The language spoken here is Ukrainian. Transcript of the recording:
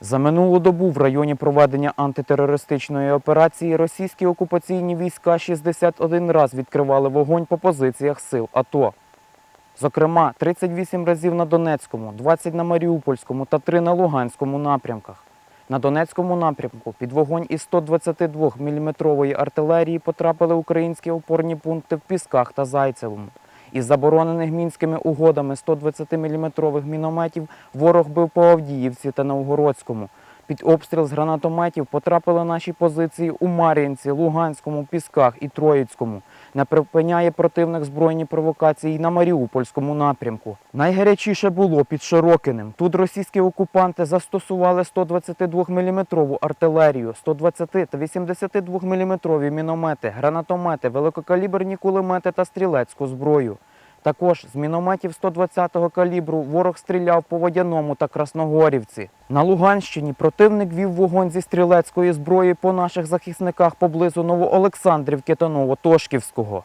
За минулу добу в районі проведення антитерористичної операції російські окупаційні війська 61 раз відкривали вогонь по позиціях сил АТО. Зокрема, 38 разів на Донецькому, 20 на Маріупольському та 3 на Луганському напрямках. На Донецькому напрямку під вогонь із 122 мм артилерії потрапили українські опорні пункти в Пісках та Зайцевому. Із заборонених мінськими угодами 120 мм мінометів ворог бив по Авдіївці та Новгородському. Під обстріл з гранатометів потрапили наші позиції у Мар'їнці, Луганському, Пісках і Троїцькому. Не припиняє противник збройні провокації на Маріупольському напрямку. Найгарячіше було під Широкинем. Тут російські окупанти застосували 122 мм артилерію, 120 та 82 мм міномети, гранатомети, великокаліберні кулемети та стрілецьку зброю. Також з мінометів 120-го калібру ворог стріляв по Водяному та Красногорівці. На Луганщині противник вів вогонь зі стрілецької зброї по наших захисниках поблизу Новоолександрівки та Новотошківського.